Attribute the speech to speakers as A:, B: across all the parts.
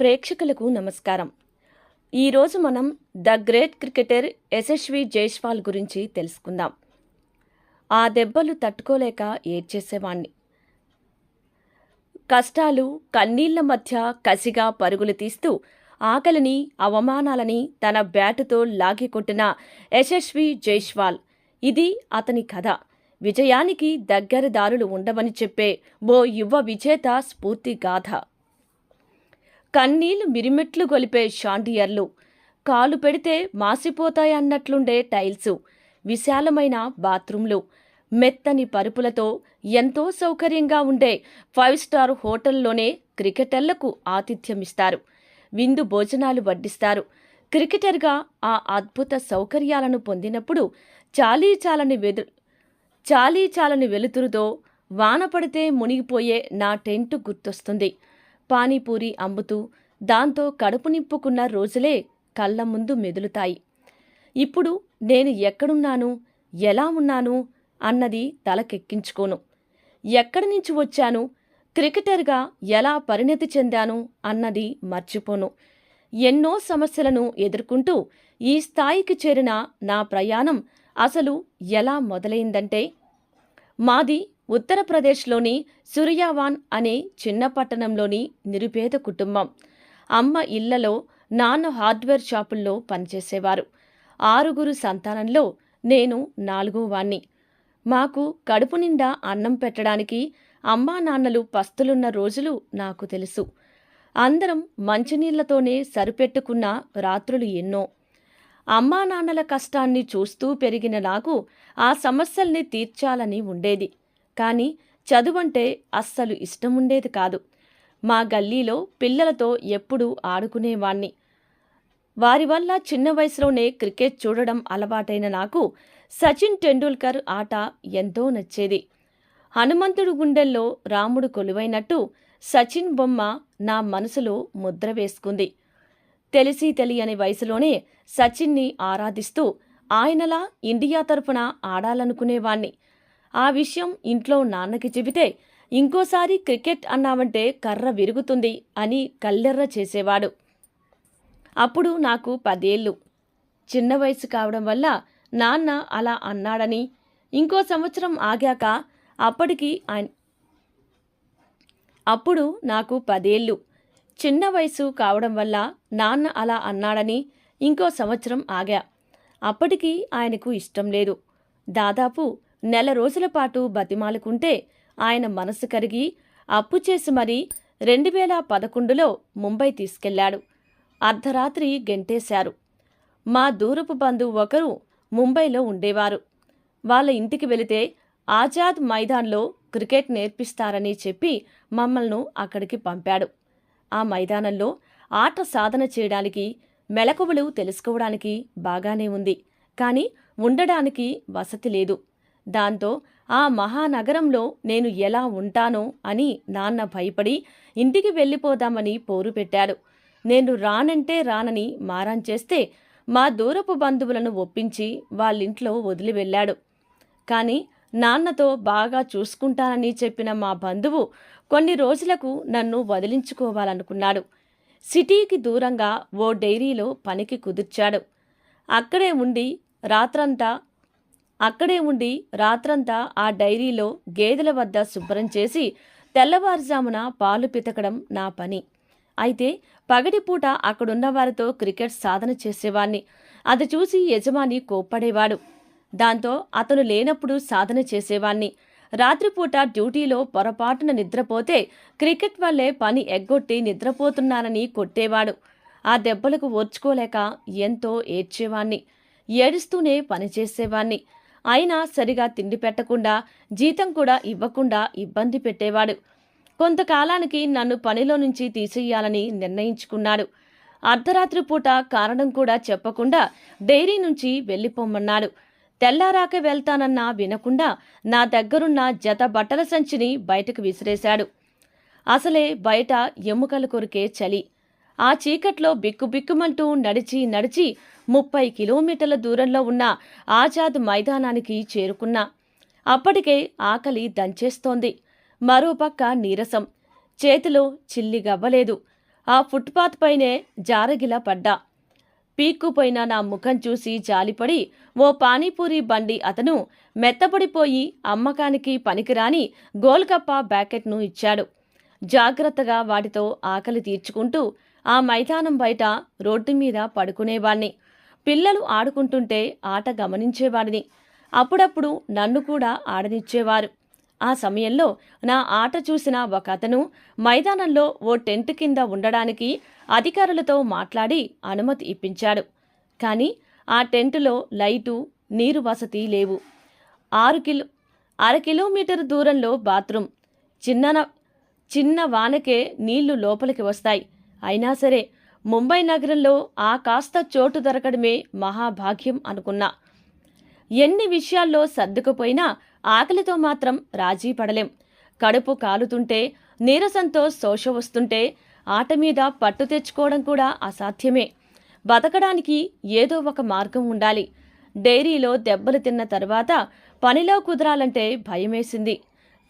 A: ప్రేక్షకులకు నమస్కారం. ఈరోజు మనం the great cricketer Yashasvi Jaiswal గురించి తెలుసుకుందాం. ఆ దెబ్బలు తట్టుకోలేక ఏడ్చేసేవాణ్ణి. కష్టాలు కన్నీళ్ళ మధ్య కసిగా పరుగులు తీస్తూ ఆకలిని అవమానాలని తన బ్యాటుతో లాగికొట్టిన యశస్వి జైష్వాల్ ఇది అతని కథ. విజయానికి దగ్గర దారులు ఉండవని చెప్పే ఓ యువ విజేత స్ఫూర్తిగాథ కన్నీళ్ళు మిరిమెట్లు గొలిపే షాండియర్లు కాలు పెడితే మాసిపోతాయన్నట్లుండే టైల్సు. విశాలమైన బాత్రూంలు. మెత్తని పరుపులతో ఎంతో సౌకర్యంగా ఉండే ఫైవ్ స్టార్ హోటల్లోనే క్రికెటర్లకు ఆతిథ్యమిస్తారు. విందు భోజనాలు వడ్డిస్తారు. క్రికెటర్గా ఆ అద్భుత సౌకర్యాలను పొందినప్పుడు చాలీ చాలని వెదు చాలీ చాలని వెలుతురుతో వాన పడితే మునిగిపోయే నా టెంటు గుర్తొస్తుంది. పానీపూరి అమ్ముతూ దాంతో కడుపు నింపుకున్న రోజులే కళ్ళ ముందు మెదులుతాయి. ఇప్పుడు నేను ఎక్కడున్నాను ఎలా ఉన్నాను అన్నది తలకెక్కించుకోను. ఎక్కడి నుంచి వచ్చాను క్రికెటర్గా ఎలా పరిణతి చెందాను అన్నది మర్చిపోను. ఎన్నో సమస్యలను ఎదుర్కొంటూ ఈ స్థాయికి చేరిన నా ప్రయాణం అసలు ఎలా మొదలైందంటే మాది ఉత్తరప్రదేశ్లోని సురియావాన్ అనే చిన్న పట్టణంలోని నిరుపేద కుటుంబం. అమ్మ ఇళ్ళలో నాన్న హార్డ్వేర్ షాపుల్లో పనిచేసేవారు. ఆరుగురు సంతానంలో నేను నాలుగో వాణ్ణి మాకు కడుపు నిండా అన్నం పెట్టడానికి అమ్మా నాన్నలు పస్తులున్న రోజులు నాకు తెలుసు. అందరం మంచినీళ్ళతోనే సరిపెట్టుకున్న రాత్రులు ఎన్నో. అమ్మా నాన్నల కష్టాన్ని చూస్తూ పెరిగిన నాకు ఆ సమస్యల్ని తీర్చాలని ఉండేది. కానీ చదువంటే అస్సలు ఇష్టముండేది కాదు. మా గల్లీలో పిల్లలతో ఎప్పుడూ ఆడుకునేవాణ్ణి. వారి వల్ల చిన్న వయసులోనే క్రికెట్ చూడడం అలవాటైన నాకు సచిన్ టెండూల్కర్ ఆట ఎంతో నచ్చేది. హనుమంతుడు గుండెల్లో రాముడు కొలువైనట్టు సచిన్ బొమ్మ నా మనసులో ముద్ర వేసుకుంది. తెలిసి తెలియని వయసులోనే సచిన్ని ఆరాధిస్తూ ఆయనలా ఇండియా తరఫున ఆడాలనుకునేవాణ్ణి. ఆ విషయం ఇంట్లో నాన్నకి చెబితే ఇంకోసారి క్రికెట్ అన్నామంటే కర్ర విరుగుతుంది అని కల్లెర్ర చేసేవాడు. అప్పుడు నాకు పదేళ్ళు. చిన్న వయసు కావడం వల్ల నాన్న అలా అన్నాడని ఇంకో సంవత్సరం ఆగాక అప్పటికి ఆయన అప్పుడు నాకు పదేళ్ళు. చిన్న వయసు కావడం వల్ల నాన్న అలా అన్నాడని ఇంకో సంవత్సరం ఆగా. అప్పటికి ఆయనకు ఇష్టం లేదు. దాదాపు నెల రోజుల పాటు బతిమాలుకుంటే ఆయన మనసు కరిగి అప్పు చేసి మరీ రెండు వేల పదకొండులో ముంబై తీసుకెళ్ళాడు. అర్ధరాత్రి గెంటేశారు. మా దూరపు బంధువు ఒకరు ముంబైలో ఉండేవారు. వాళ్ళ ఇంటికి వెళితే ఆజాద్ మైదాన్లో క్రికెట్ నేర్పిస్తారని చెప్పి మమ్మల్ని అక్కడికి పంపాడు. ఆ మైదానంలో ఆట సాధన చేయడానికి మెలకువలు తెలుసుకోవడానికి బాగానే ఉంది. కానీ ఉండడానికి వసతి లేదు. దాంతో ఆ మహానగరంలో నేను ఎలా ఉంటానో అని నాన్న భయపడి ఇంటికి వెళ్ళిపోదామని పోరు పెట్టాడు. నేను రానంటే రానని మారం చేస్తే మా దూరపు బంధువులను ఒప్పించి వాళ్ళింట్లో వదిలి వెళ్ళాడు. కానీ నాన్నతో బాగా చూసుకుంటానని చెప్పిన మా బంధువు కొన్ని రోజులకు నన్ను వదిలించుకోవాలనుకున్నాడు. సిటీకి దూరంగా ఓ డైరీలో పనికి కుదిర్చాడు. అక్కడే ఉండి రాత్రంతా అక్కడే ఉండి రాత్రంతా ఆ డైరీలో గేదెల వద్ద శుభ్రం చేసి తెల్లవారుజామున పాలు పితకడం నా పని. అయితే పగటిపూట అక్కడున్న వారితో క్రికెట్ సాధన చేసేవాణ్ణి. అది చూసి యజమాని కోప్పడేవాడు. దాంతో అతను లేనప్పుడు సాధన చేసేవాణ్ణి. రాత్రిపూట డ్యూటీలో పొరపాటున నిద్రపోతే క్రికెట్ వల్లే పని ఎగ్గొట్టి నిద్రపోతున్నానని కొట్టేవాడు. ఆ దెబ్బలకు ఓర్చుకోలేక ఎంతో ఏడ్చేవాణ్ణి. ఏడుస్తూనే పనిచేసేవాణ్ణి. అయినా సరిగా తిండి పెట్టకుండా జీతం కూడా ఇవ్వకుండా ఇబ్బంది పెట్టేవాడు. కొంతకాలానికి నన్ను పనిలో నుంచి తీసేయాలని నిర్ణయించుకున్నాడు. అర్ధరాత్రి పూట కారణం కూడా చెప్పకుండా డైరీ నుంచి వెళ్ళిపోమన్నాడు. తెల్లారాక వెళ్తానన్నా వినకుండా నా దగ్గరున్న జత బట్టల సంచిని బయటకు విసిరేశాడు. అసలే బయట ఎముకలు కొరికే చలి. ఆ చీకట్లో బిక్కుబిక్కుమంటూ నడిచి నడిచి ముప్పై కిలోమీటర్ల దూరంలో ఉన్న ఆజాద్ మైదానానికి చేరుకున్నా. అప్పటికే ఆకలి దంచేస్తోంది. మరోపక్క నీరసం. చేతిలో చిల్లి గవ్వలేదు. ఆ ఫుట్పాత్ పైనే జారగిలా పడ్డా. పీక్కుపోయిన నా ముఖం చూసి జాలిపడి ఓ పానీపూరి బండి అతను మెత్తపడిపోయి అమ్మకానికి పనికిరాని గోల్గప్ప బ్యాకెట్ను ఇచ్చాడు. జాగ్రత్తగా వాటితో ఆకలి తీర్చుకుంటూ ఆ మైదానం బయట రోడ్డు మీద పడుకునేవాణ్ణి. పిల్లలు ఆడుకుంటుంటే ఆట గమనించేవాడిని. అప్పుడప్పుడు నన్ను కూడా ఆడనిచ్చేవారు. ఆ సమయంలో నా ఆట చూసిన ఒక అతను మైదానంలో ఓ టెంట్ కింద ఉండడానికి అధికారులతో మాట్లాడి అనుమతి ఇప్పించాడు. కానీ ఆ టెంటులో లైటు నీరు వసతి లేవు. ఆరు కిలో అర కిలోమీటర్ దూరంలో బాత్రూమ్. చిన్న చిన్న వానకే నీళ్ళు లోపలికి వస్తాయి. అయినా సరే ముంబై నగరంలో ఆ కాస్త చోటు దొరకడమే మహాభాగ్యం అనుకున్నా. ఎన్ని విషయాల్లో సర్దుకుపోయినా ఆకలితో మాత్రం రాజీ పడలేం. కడుపు కాలుతుంటే నీరసంతో శోష వస్తుంటే ఆట మీద పట్టు తెచ్చుకోవడం కూడా అసాధ్యమే. బతకడానికి ఏదో ఒక మార్గం ఉండాలి. డైరీలో దెబ్బలు తిన్న తర్వాత పనిలో కుదరాలంటే భయమేసింది.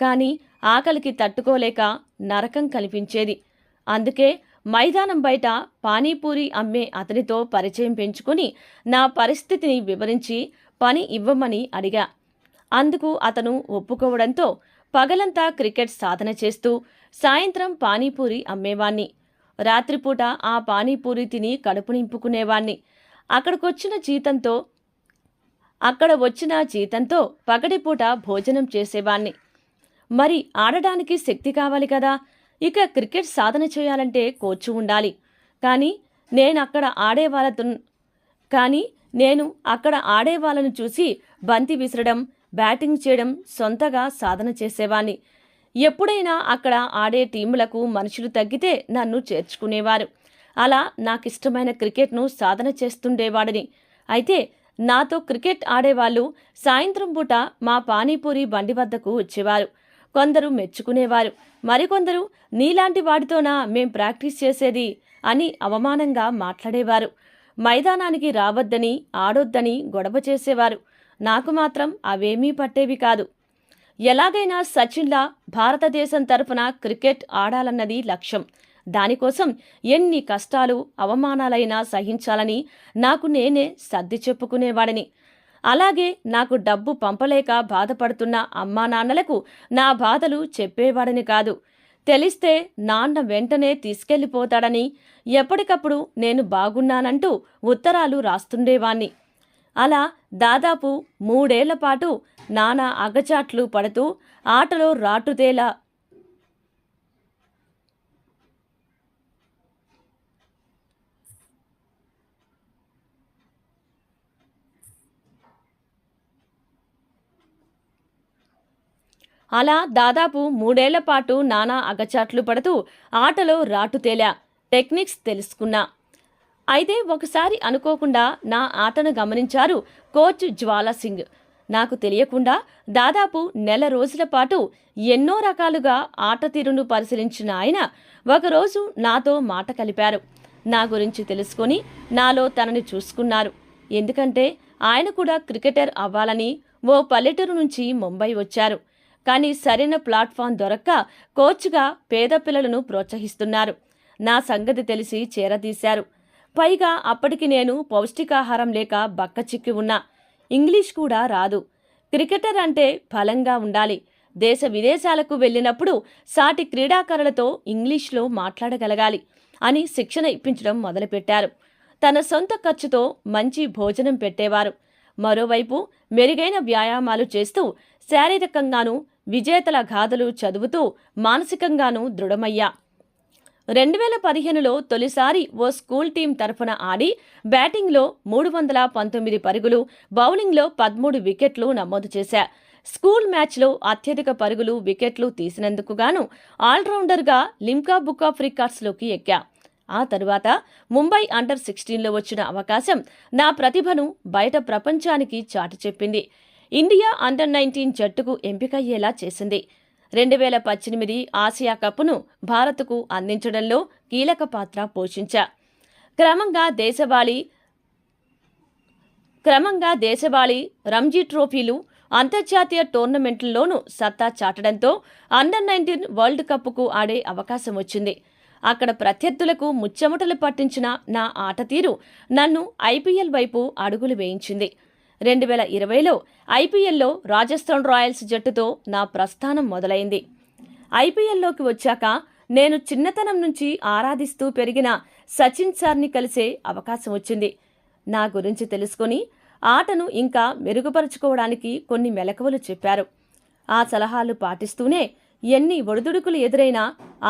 A: కానీ ఆకలికి తట్టుకోలేక నరకం కనిపించేది. అందుకే మైదానం బయట పానీపూరి అమ్మే అతనితో పరిచయం పెంచుకుని నా పరిస్థితిని వివరించి పని ఇవ్వమని అడిగా. అందుకు అతను ఒప్పుకోవడంతో పగలంతా క్రికెట్ సాధన చేస్తూ సాయంత్రం పానీపూరి అమ్మేవాణ్ణి. రాత్రిపూట ఆ పానీపూరి తిని కడుపు నింపుకునేవాణ్ణి. అక్కడికొచ్చిన జీతంతో అక్కడ వచ్చిన జీతంతో పగటిపూట భోజనం చేసేవాణ్ణి. మరి ఆడడానికి శక్తి కావాలి కదా? ఇక క్రికెట్ సాధన చేయాలంటే కోచ్ ఉండాలి. కానీ నేను అక్కడ ఆడే వాళ్ళతో కానీ నేను అక్కడ ఆడే వాళ్ళను చూసి బంతి విసరడం బ్యాటింగ్ చేయడం సొంతగా సాధన చేసేవాణ్ణి. ఎప్పుడైనా అక్కడ ఆడే టీములకు మనుషులు తగ్గితే నన్ను చేర్చుకునేవారు. అలా నాకిష్టమైన క్రికెట్ను సాధన చేస్తుండేవాడిని. అయితే నాతో క్రికెట్ ఆడేవాళ్ళు సాయంత్రం పూట మా పానీపూరి బండి వద్దకు వచ్చేవారు. కొందరు మెచ్చుకునేవారు. మరికొందరు నీలాంటి వాడితోనా మేం ప్రాక్టీస్ చేసేది? అని అవమానంగా మాట్లాడేవారు. మైదానానికి రావద్దని ఆడొద్దని గొడవ చేసేవారు. నాకు మాత్రం అవేమీ పట్టేవి కాదు. ఎలాగైనా సచిన్లా భారతదేశం తరఫున క్రికెట్ ఆడాలన్నది లక్ష్యం. దానికోసం ఎన్ని కష్టాలు అవమానాలైనా సహించాలని నాకు నేనే సర్ది చెప్పుకునేవాడిని. అలాగే నాకు డబ్బు పంపలేక బాధపడుతున్న అమ్మా నాన్నలకు నా బాధలు చెప్పేవాడని కాదు. తెలిస్తే నాన్న వెంటనే తీసుకెళ్ళిపోతాడని ఎప్పటికప్పుడు నేను బాగున్నానంటూ ఉత్తరాలు రాస్తుండేవాణ్ణి. అలా దాదాపు మూడేళ్ళ పాటు నానా అగచాట్లు పడుతూ ఆటలో రాటుతేలా అలా దాదాపు మూడేళ్ళ పాటు నానా అగచాట్లు పడుతూ ఆటలో రాటు తేలా టెక్నిక్స్ తెలుసుకున్నా. అయితే ఒకసారి అనుకోకుండా నా ఆటను గమనించారు కోచ్ జ్వాలా సింగ్. నాకు తెలియకుండా దాదాపు నెల రోజుల పాటు ఎన్నో రకాలుగా ఆట తీరును పరిశీలించిన ఆయన ఒకరోజు నాతో మాట కలిపారు. నా గురించి తెలుసుకొని నాలో తనని చూసుకున్నారు. ఎందుకంటే ఆయన కూడా క్రికెటర్ అవ్వాలని ఓ పల్లెటూరు నుంచి ముంబై వచ్చారు. కానీ సరైన ప్లాట్ఫామ్ దొరక్క కోచ్గా పేద పిల్లలను ప్రోత్సహిస్తున్నారు. నా సంగతి తెలిసి చేరదీశారు. పైగా అప్పటికి నేను పౌష్టికాహారం లేక బక్క చిక్కి ఉన్నా. ఇంగ్లీష్ కూడా రాదు. క్రికెటర్ అంటే బలంగా ఉండాలి. దేశ విదేశాలకు వెళ్ళినప్పుడు సాటి క్రీడాకారులతో ఇంగ్లీష్లో మాట్లాడగలగాలి అని శిక్షణ ఇప్పించడం మొదలుపెట్టారు. తన సొంత ఖర్చుతో మంచి భోజనం పెట్టేవారు. మరోవైపు మెరుగైన వ్యాయామాలు చేస్తూ శారీరకంగానూ విజేతల గాథలు చదువుతూ మానసికంగానూ దృఢమయ్యా. రెండు వేల పదిహేనులో తొలిసారి ఓ స్కూల్ టీం తరఫున ఆడి బ్యాటింగ్లో మూడు వందల పంతొమ్మిది పరుగులు బౌలింగ్లో పదమూడు వికెట్లు నమోదు చేశా. స్కూల్ మ్యాచ్లో అత్యధిక పరుగులు వికెట్లు తీసినందుకు గాను ఆల్రౌండర్గా లిమ్కా బుక్ ఆఫ్ రికార్డ్స్లోకి ఎక్కా. ఆ తరువాత ముంబై అండర్ సిక్స్టీన్లో వచ్చిన అవకాశం నా ప్రతిభను బయట ప్రపంచానికి చాటి చెప్పింది. ఇండియా అండర్ నైన్టీన్ జట్టుకు ఎంపికయ్యేలా చేసింది. రెండు వేల పద్దెనిమిది ఆసియా కప్ను భారత్కు అందించడంలో కీలక పాత్ర పోషించా. క్రమంగా దేశవాళీ క్రమంగా దేశవాళీ రంజీ ట్రోఫీలు అంతర్జాతీయ టోర్నమెంట్లలోనూ సత్తా చాటడంతో అండర్ నైన్టీన్ వరల్డ్ కప్కు ఆడే అవకాశం వచ్చింది. అక్కడ ప్రత్యర్థులకు ముచ్చెమటలు పట్టించిన నా ఆట తీరు నన్ను ఐపీఎల్ వైపు అడుగులు వేయించింది. రెండు వేల ఇరవైలో ఐపీఎల్లో రాజస్థాన్ రాయల్స్ జట్టుతో నా ప్రస్థానం మొదలైంది. ఐపీఎల్లోకి వచ్చాక నేను చిన్నతనం నుంచి ఆరాధిస్తూ పెరిగిన సచిన్ సార్ని కలిసే అవకాశం వచ్చింది. నా గురించి తెలుసుకొని ఆటను ఇంకా మెరుగుపరుచుకోవడానికి కొన్ని మెలకువలు చెప్పారు. ఆ సలహాలు పాటిస్తూనే ఎన్ని ఒడిదుడుకులు ఎదురైనా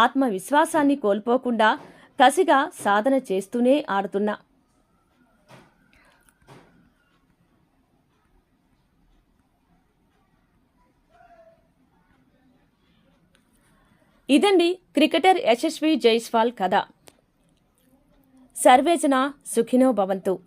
A: ఆత్మవిశ్వాసాన్ని కోల్పోకుండా కసిగా సాధన చేస్తూనే ఆడుతున్నా. ఇదండి క్రికెటర్ యశస్వి జైస్వాల్ కథ. సర్వేజన సుఖినో భవంతు.